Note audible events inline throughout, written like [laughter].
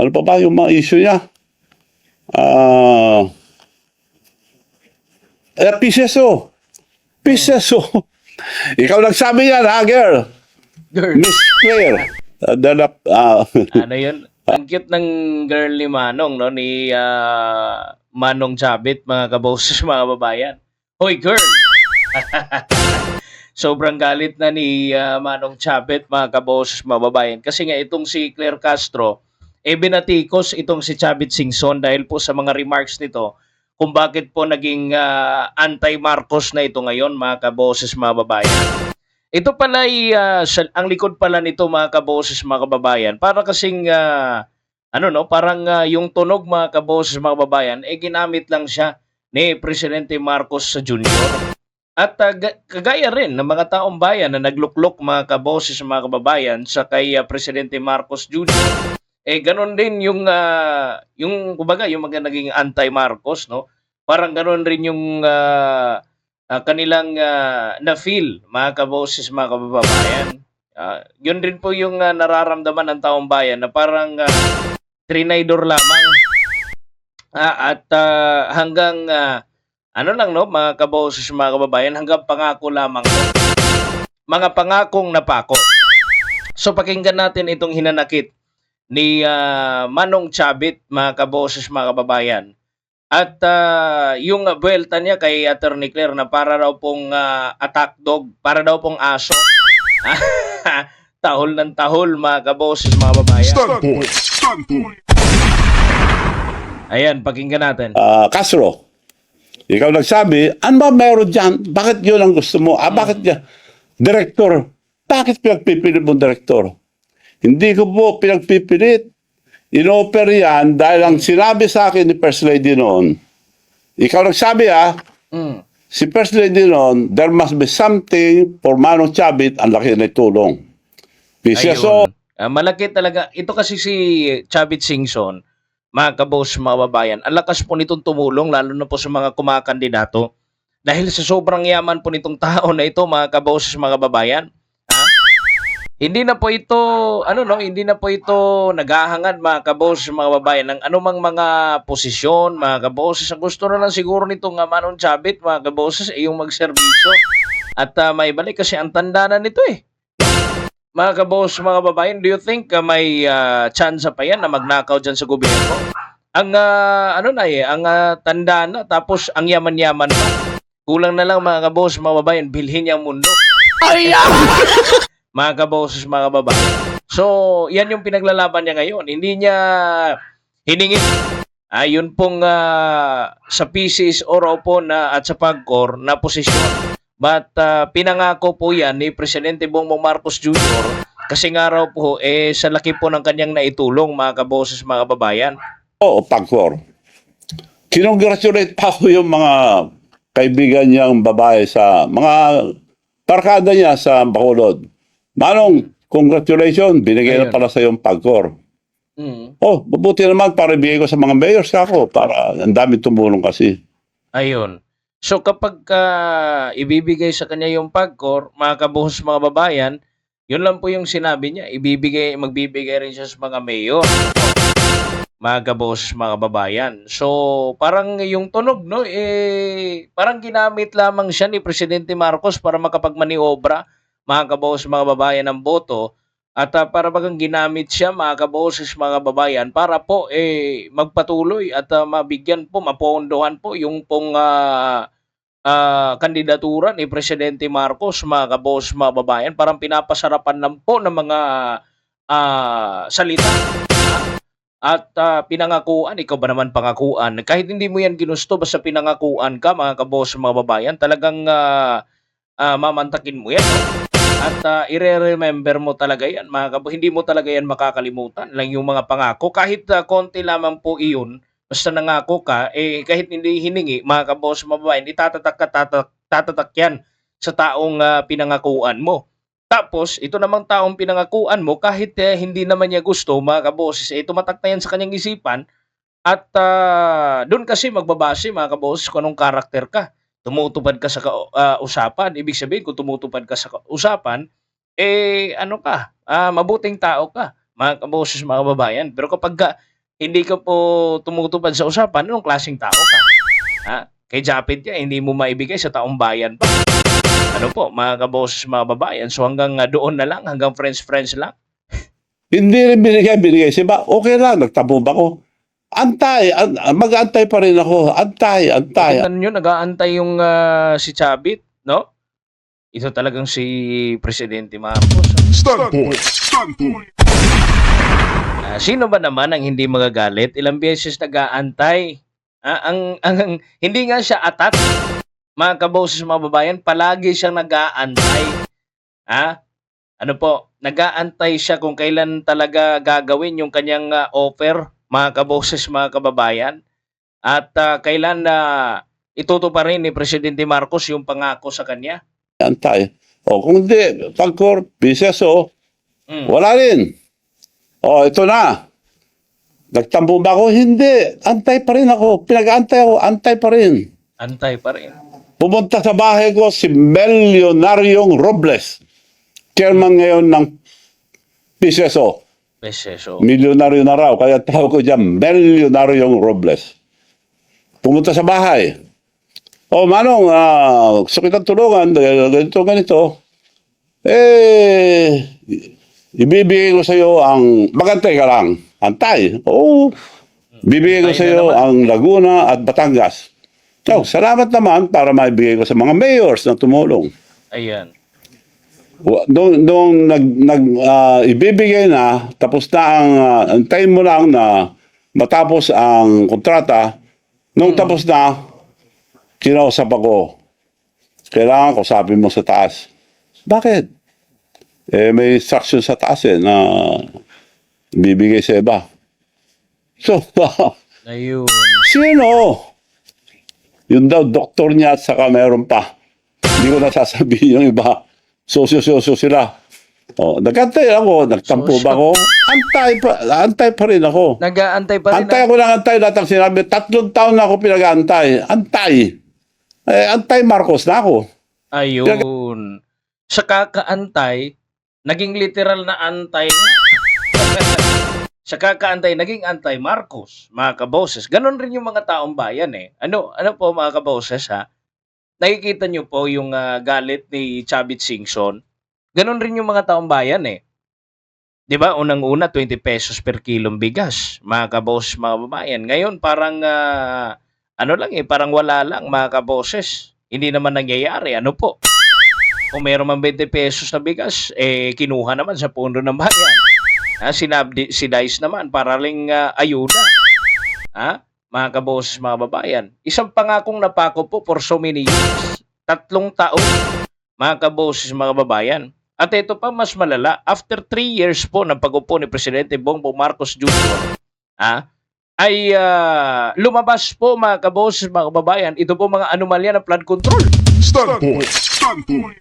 Ano pa ba yung mga issue niya? Ah... eh, PCSO. PCSO. [laughs] Ikaw nagsabi yan, ha, girl? Girl. Miss Claire. Uh, dalap, ah, ano yun? Ang cute ng girl ni Manong, no? Ni ah, Manong Chabit, mga kaboses, [laughs] mga babayan. Hoy, girl! [laughs] Sobrang galit na ni ah, Manong Chabit, mga kaboses, mga babayan. Kasi nga itong si Claire Castro, eh binatikos itong si Chabit Singson dahil po sa mga remarks nito kung bakit po naging ah, anti-Marcos na ito ngayon, mga kaboses, mga babayan. Ito pala ay, sa- ang likod pala nito mga kaboses mga kababayan. Para kasing ah, ano no, parang ah, yung tunog mga kaboses mga kababayan eh ginamit lang siya ni Presidente Marcos Junior. At ga- kagaya rin ng mga taong bayan na nagluklok mga kaboses mga kababayan sa kay ah, Presidente Marcos Junior. Eh ganun din yung ah, yung kumbaga yung mga naging anti-Marcos no. Parang ganun rin yung ah, ah, kanilang ah, na-feel, mga kaboses, mga kababayan. Ah, yun rin po yung ah, nararamdaman ng taong bayan na parang uh, trinaydor lamang. Ah, at ah, hanggang, ah, ano lang no, mga kaboses, mga kababayan, hanggang pangako lamang. Mga pangakong napako. So pakinggan natin itong hinanakit ni ah, Manong Chabit, mga kaboses, mga kababayan. At ah, yung buwelta niya kay Attorney Claire na para daw pong ah, attack dog, para daw pong aso. [laughs] tahol ng tahol mga kaboses, mga babayan. Standpoint. Standpoint. Ayan, pakinggan natin. ah, Castro. Ikaw nagsabi, ano ba meron dyan? Bakit yun ang gusto mo? Ah, bakit yan? Direktor. Bakit pinagpipilit mo direktor? Hindi ko po pinagpipilit. Inoper yan dahil ang sinabi sa akin ni First Lady noon, ikaw nagsabi ah, Mm. si First Lady noon, there must be something for Manong Chabit, ang laki na tulong. PCSO, Ayun. Ah, malaki talaga. Ito kasi si Chavit Singson, mga kabos, mga babayan, ang lakas po nitong tumulong, lalo na po sa mga kumakandidato. Dahil sa sobrang yaman po nitong tao na ito, mga kabos, mga babayan. Hindi na po ito, ano no, hindi na po ito naghahangad, mga kabos, mga babayan, ng anumang mga posisyon, mga kabos. Ang gusto na lang siguro nitong uh, Manon Chavit, mga kabos, ay yung magserbisyo. At ah, may balik kasi ang tanda na nito eh. Mga kabos, mga babayan, do you think uh, may uh, chance pa yan na magnakaw dyan sa gobyerno? Ang ah, ano na eh, ang ah, tanda na tapos ang yaman-yaman pa. Kulang na lang mga kabos, mga babayan, bilhin niya ang mundo. [laughs] mga kabos, mga babayan. So, yan yung pinaglalaban niya ngayon. Hindi niya hiningin ayun pong ah, sa PCs o raw po na at sa PAGCOR na posisyon. But ah, pinangako po yan ni Presidente Bongbong Marcos Jr. kasi nga raw po eh sa laki po ng kanyang naitulong mga kaboses mga babayan. o Pagcor. Kinongratulate pa ko yung mga kaibigan niyang babae sa mga barkada niya sa Bacolod. Manong, congratulations, binigay na Ayun. pala sa yung Pagcor. Mm. Oh, mabuti naman para ibigay ko sa mga mayors ako para ang dami tumulong kasi. Ayun. So kapag ah, ibibigay sa kanya yung PAGCOR, mga kabuhos mga babayan, yun lang po yung sinabi niya. Ibibigay, magbibigay rin siya sa mga mayor. Mga kabuhos mga babayan. So parang yung tunog, no, eh, parang ginamit lamang siya ni Presidente Marcos para makapagmaniobra, mga kabuhos mga babayan ng boto. At ah, para bagang ginamit siya mga kaboses, mga babayan para po eh magpatuloy at ah, mabigyan po, mapondohan po yung pong ah, ah, kandidatura ni Presidente Marcos mga kaboses, mga babayan. Parang pinapasarapan lang po ng mga ah, salita. At ah, pinangakuan, ikaw ba naman pangakuan? Kahit hindi mo yan ginusto, basta pinangakuan ka mga kaboses, mga babayan, talagang ah, ah, mamantakin mo yan. At ah, ire-remember mo talaga yan, mga kabo. Hindi mo talaga yan makakalimutan lang yung mga pangako. Kahit ah, konti lamang po iyon, basta nangako ka, eh kahit hindi hiningi, mga kabos, mababayan, itatatak ka, tatak, tatatak yan sa taong ah, pinangakuan mo. Tapos, ito namang taong pinangakuan mo, kahit eh, hindi naman niya gusto, mga kaboses, eh, tumatak na yan sa kanyang isipan, at ah, doon kasi magbabase, mga kaboses, kung anong karakter ka tumutupad ka sa ah, usapan. Ibig sabihin, kung tumutupad ka sa usapan, eh, ano ka, ah, mabuting tao ka. mga kaboses, mga kababayan. Pero kapag ka, hindi ka po tumutupad sa usapan, anong klaseng tao ka? Ha? Kay Japit ka, hindi mo maibigay sa taong bayan pa. Ano po, mga kaboses, mga kababayan. So hanggang ah, doon na lang, hanggang friends-friends lang. Hindi rin binigay, binigay. Siya okay lang, nagtabog ako. Antay, an- mag-antay pa rin ako. Antay, antay. Tingnan nyo, nag-aantay yung ah, si Chabit, no? Ito talagang si Presidente Marcos. Standpoint. Standpoint. Ah, sino ba naman ang hindi magagalit? Ilang beses nag-aantay. Ah, ang, ang, ang- hindi nga siya atat. Mga kaboses, mga babayan, palagi siyang nag-aantay. Ha? Ano po, nag-aantay siya kung kailan talaga gagawin yung kanyang ah, offer, mga kaboses, mga kababayan. At ah, kailan na itutuparin ni Presidente Marcos yung pangako sa kanya. Antay. O kung hindi, pagkor, biseso, Mm. wala rin. O, ito na. Nagtambo ba ako? Hindi. Antay pa rin ako. Pinag-antay ako. Antay pa rin. Antay pa rin. Pumunta sa bahay ko si Melionaryong Robles. Chairman ngayon ng PCSO. Peseso. Milyonaryo na raw. Kaya tawag ko dyan, Melionaryong Robles. Pumunta sa bahay. Oh, Manong, ah, gusto kitang tulungan. Ganito, ganito. Eh, ibibigay ko sa iyo ang... Magantay ka lang. Antay. Oo. Bibigay ko Antay sa iyo naman. ang Laguna at Batangas. So, salamat naman para maibigay ko sa mga mayors na tumulong. Ayan. Nung, nung nag, nag, ah, ibibigay na, tapos na ang, uh, antayin mo lang na matapos ang kontrata, nung tapos na, kinausap ako. Kailangan ko sabi mo sa taas. Bakit? Eh, may instruction sa taas eh, na bibigay sa iba. So, [laughs] Ayun. sino? Yun daw, doktor niya at saka meron pa. Hindi ko nasasabihin yung iba. Sosyo-sosyo sila. Oh, nagantay ako, nagtampo ba ako? Antay pa, antay pa rin ako. Nag-aantay pa rin. Antay ako ng antay, lahat ang sinabi. Tatlong taon na ako pinag-antay. Antay. Eh, antay Marcos na ako. Ayun. Sa kakaantay, naging literal na antay na. [laughs] sa kakaantay, naging antay Marcos, mga kaboses. Ganon rin yung mga taong bayan eh. Ano, ano po mga kaboses ha? Nakikita nyo po yung ah, galit ni Chavit Singson. Ganon rin yung mga taong bayan eh. 'Di ba? Unang-una 20 pesos per kilong bigas, mga kaboses, mga babayan. Ngayon parang ah, ano lang eh, parang wala lang mga kaboses. Hindi naman nangyayari. Ano po? Kung meron man 20 pesos na bigas, eh kinuha naman sa puno ng bayan. Ha, sinabdi, si Dice naman para ring ah, ayuda. Ha? Mga kaboses, mga babayan. Isang pangakong napako po for so many years. Tatlong taon. Mga kaboses, mga babayan. At ito pa mas malala, after 3 years po ng pag-upo ni Presidente Bongbong Marcos Jr., ha, ay ah, lumabas po mga kaboses, mga kababayan, ito po mga anomalya ng flood control. Standpoint. Standpoint.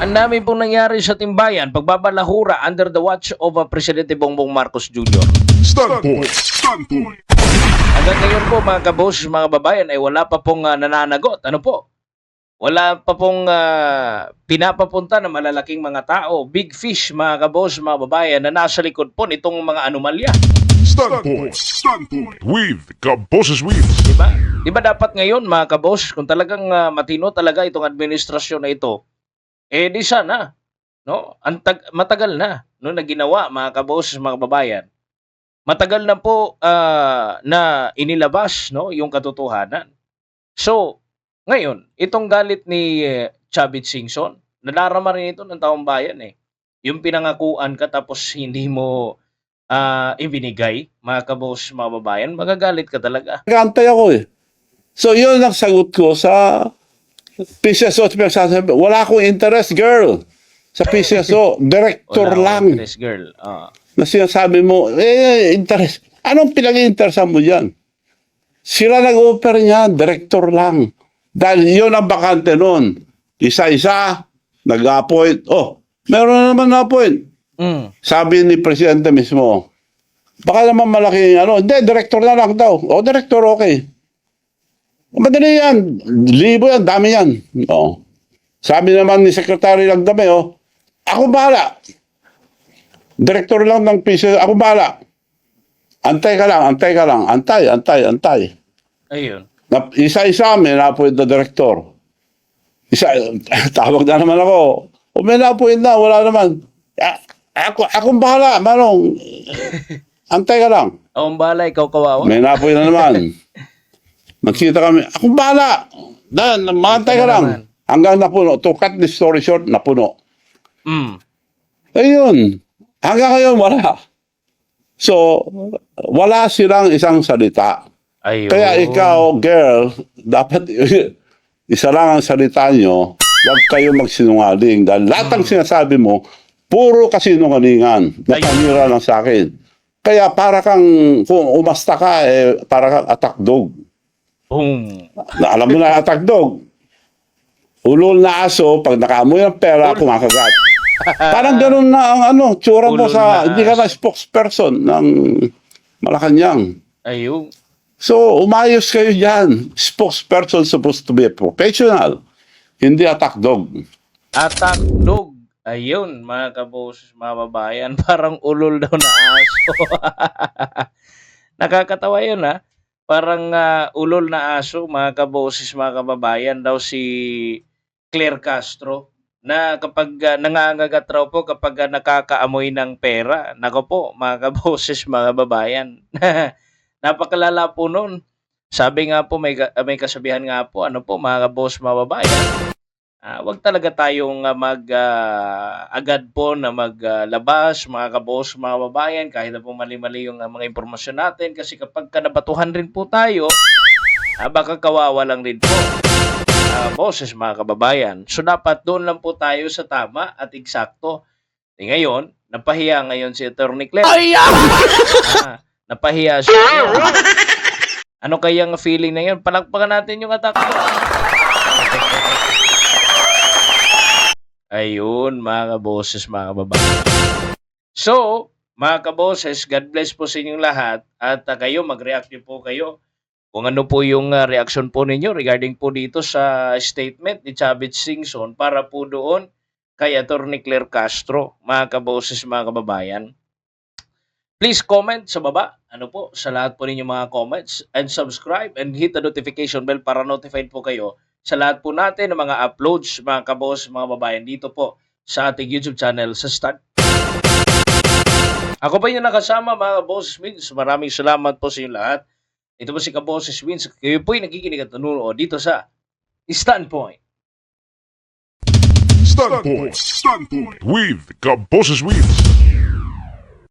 Ang dami pong nangyari sa timbayan, pagbabalahura under the watch of uh, Presidente Bongbong Marcos Jr. Standpoint. Standpoint. Hanggang ngayon po mga kaboses, mga babayan, ay wala pa pong ah, nananagot. Ano po? Wala pa pong ah, pinapapunta ng malalaking mga tao, big fish, mga kaboses, mga babayan, na nasa likod po nitong mga anomalya. Standpoint. Standpoint. With Kaboses with. Di ba? Di ba dapat ngayon, mga kaboses, kung talagang ah, matino talaga itong administrasyon na ito, eh di sana, no? Antag, matagal na, no, na ginawa, mga kaboses, mga babayan. Matagal na po ah, na inilabas, no, yung katotohanan. So, ngayon, itong galit ni eh, Chavit Singson, nadarama rin ito ng taong bayan eh. Yung pinangakuan ka tapos hindi mo ah, ibinigay, mga kabos, mga babayan, magagalit ka talaga. Nag-antay ako eh. So, yun ang sagot ko sa PCSO. at pinagsasabi, Wala akong interest, girl. Sa PCSO, [laughs] director Wala lang. interest, girl. Ah. Na sinasabi mo, eh, interest. Anong pinag-interesan mo dyan? Sila nag-offer niya, director lang. Dahil yun ang bakante noon. Isa-isa, nag-appoint. Oh, meron na naman na-appoint. Mm. Sabi ni Presidente mismo, baka naman malaki, ano, hindi, director na lang daw. O, director, okay. Madali yan. Libo yan, dami yan. Oh. Sabi naman ni Secretary Lagdame, oh, ako bahala. Direktor lang ng PCSO. Ako bahala. Antay ka lang, antay ka lang. Antay, antay, antay. Ayun. Na, isa-isa may na-appoint na direktor. Isa, [laughs] tawag na naman ako. O may na-appoint na, wala naman. A- ako, akong bahala, Manong. [laughs] Antay ka lang. Akong bala, ikaw kawawa. May na-appoint na naman. [laughs] Magkita kami, akong bahala. Dan, mantay ka lang. naman. Hanggang napuno. To cut the story short, napuno. Mm. Ayun. Hanggang ngayon, wala. So, wala silang isang salita. Ayun. Kaya ikaw, girl, dapat [laughs] isa lang ang salita nyo, huwag kayo magsinungaling. Dahil lahat ng sinasabi mo, puro kasinungalingan. Napanira lang sa akin. Kaya para kang, kung umasta ka, eh, para kang attack dog. Boom. Na, alam mo na attack dog. Ulol na aso, pag nakaamoy ng pera, kumakagat. Parang ganun na ang ano, tsura mo sa, na hindi ka na spokesperson ng Malacanang. Ayun. So, umayos kayo dyan. Spokesperson supposed to be a professional. Hindi attack dog. Attack dog. Ayun, mga kaboses, mga babayan. [laughs] Parang ulol daw na aso. [laughs] Nakakatawa yun, ha? Parang ah, ulol na aso, mga kaboses, mga kababayan. Daw si Claire Castro na kapag uh, nangangagat raw po kapag ah, nakakaamoy ng pera. Nako po, mga kaboses, [laughs] mga babayan. [laughs] Napakalala po nun. Sabi nga po, may, ka- may kasabihan nga po, ano po, mga kabos, mga babayan, Ah, wag talaga tayong ah, mag ah, agad po na maglabas mga kabos, mga babayan kahit na po mali-mali yung ah, mga impormasyon natin kasi kapag kanabatuhan rin po tayo, ah, baka kawawa lang din po. Ah, boses mga kababayan. So dapat doon lang po tayo sa tama at eksakto. Eh, ngayon, napahiya ngayon si Attorney Claire. Ah, napahiya siya. ngayon. Ano kayang feeling na yun? Palakpakan natin yung attack. Ayun, mga kaboses, mga kababayan. So, mga kaboses, God bless po sa inyong lahat at ah, kayo, mag-react po kayo kung ano po yung ah, reaction po ninyo regarding po dito sa statement ni Chavez Singson para po doon kay Atty. Claire Castro, mga kaboses, mga kababayan. Please comment sa baba, ano po, sa lahat po ninyo mga comments and subscribe and hit the notification bell para notified po kayo sa lahat po natin ng mga uploads, mga kabos, mga babayan dito po sa ating YouTube channel sa Start. Ako pa yung nakasama mga kaboses Wins. Maraming salamat po sa inyo lahat. Ito po si Kaboses Wins. Kayo po yung nakikinig at nanonood dito sa Standpoint. Standpoint. Standpoint. With Kaboses Wheels.